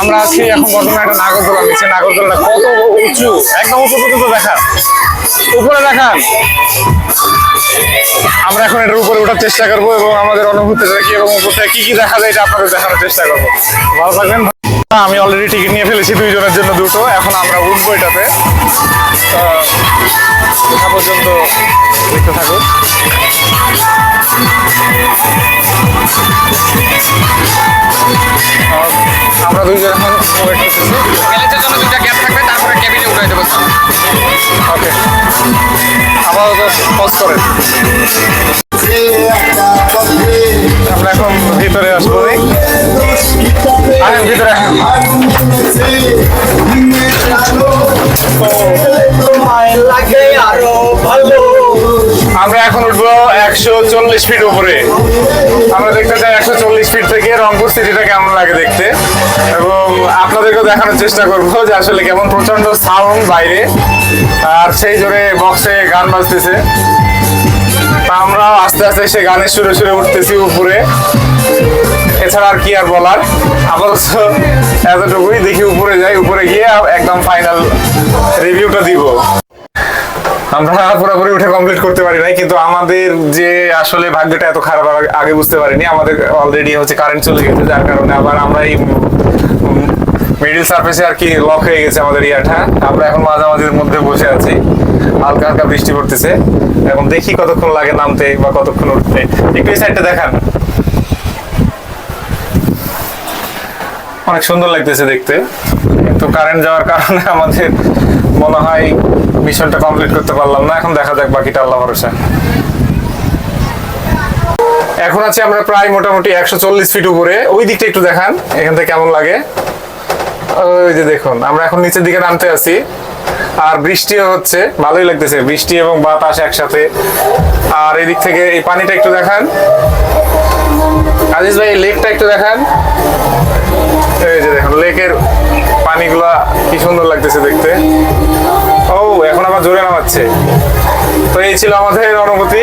আমরা আছি এখন বর্তমানে একটা নাগরদোলা, নিচে নাগরদোলাটা কত উঁচু? একদম উপর পর্যন্ত দেখান। উপরে দেখান। আমরা এখন এটার উপরে ওঠার চেষ্টা করব এবং আমাদের অনুভূতিটা কি এবং উপর থেকে কি কি দেখা যায় এটা আপনাদের দেখানোর চেষ্টা করব। ভালো থাকবেন। আমি অলরেডি টিকিট নিয়ে ফেলেছি দুইজনের জন্য দুটো। এখন আমরা উঠবো এটাতে। দেখা পর্যন্ত দেখতে থাকুন। উঠাই দেবো ওকে আবার পজ করেন। আমরা এখন ভিতরে আসব। আসেন ভিতরে একশো চল্লিশ ফিট উপরে। আমরা দেখতে চাই একশো চল্লিশ ফিট থেকে রংপুর সিটিটা কেমন লাগে দেখতে। এবং আপনাদেরকেও দেখানোর চেষ্টা করব যে আসলে কেমন প্রচণ্ড সাউন্ড বাইরে। আর সেই জোরে বক্সে গান বাজতেছে। তা আমরা আস্তে আস্তে সে গানের সুরে সুরে উঠতেছি উপরে। এছাড়া আর কি আর বলার? আপাতত এতটুকুই দেখি উপরে যাই। উপরে গিয়ে একদম ফাইনাল রিভিউটা দিব। আমরা পুরোপুরি উঠে কমপ্লিট করতে পারি নাই, কিন্তু আমাদের যে আসলে ভাগ্যটা এত খারাপ আগে- বুঝতে পারিনি। আমাদের অলরেডি হচ্ছে কারেন্ট চলে গেছে, যার কারণে আবার আমরা এই মিডিল সার্ফেসে আর কি লক হয়ে গেছে আমাদের ইয়াটা। আমরা এখন মাঝামাঝির মধ্যে বসে আছি। হালকা হালকা বৃষ্টি পড়তেছে। এখন দেখি কতক্ষণ লাগে নামতে বা কতক্ষণ উঠতে। একটু এই সাইডটা দেখান। অনেক সুন্দর লাগতেছে দেখতে। কিন্তু কারেন্ট যাওয়ার কারণে আমাদের মনে হয় মিশনটা কমপ্লিট করতে পারলাম না, এখন দেখা যাক বাকিটা আল্লাহ ভরসা। এখন আছে আমরা প্রায় মোটামুটি একশো চল্লিশ ফিট উপরে। ওই দিকটা একটু দেখান, এখান থেকে কেমন লাগে? ওই যে দেখুন, আমরা এখন নিচের দিকে নামতে আছি। আর বৃষ্টিও হচ্ছে, ভালোই লাগতেছে, বৃষ্টি এবং বাতাস একসাথে। আর এদিক থেকে এই পানিটা একটু দেখান। আজিজ ভাই লেকটা একটু দেখান। এই যে দেখুন, লেকের পানিগুলা কি সুন্দর লাগতেছে দেখতে। নামাচ্ছে তো এই ছিল আমাদের অনুভূতি।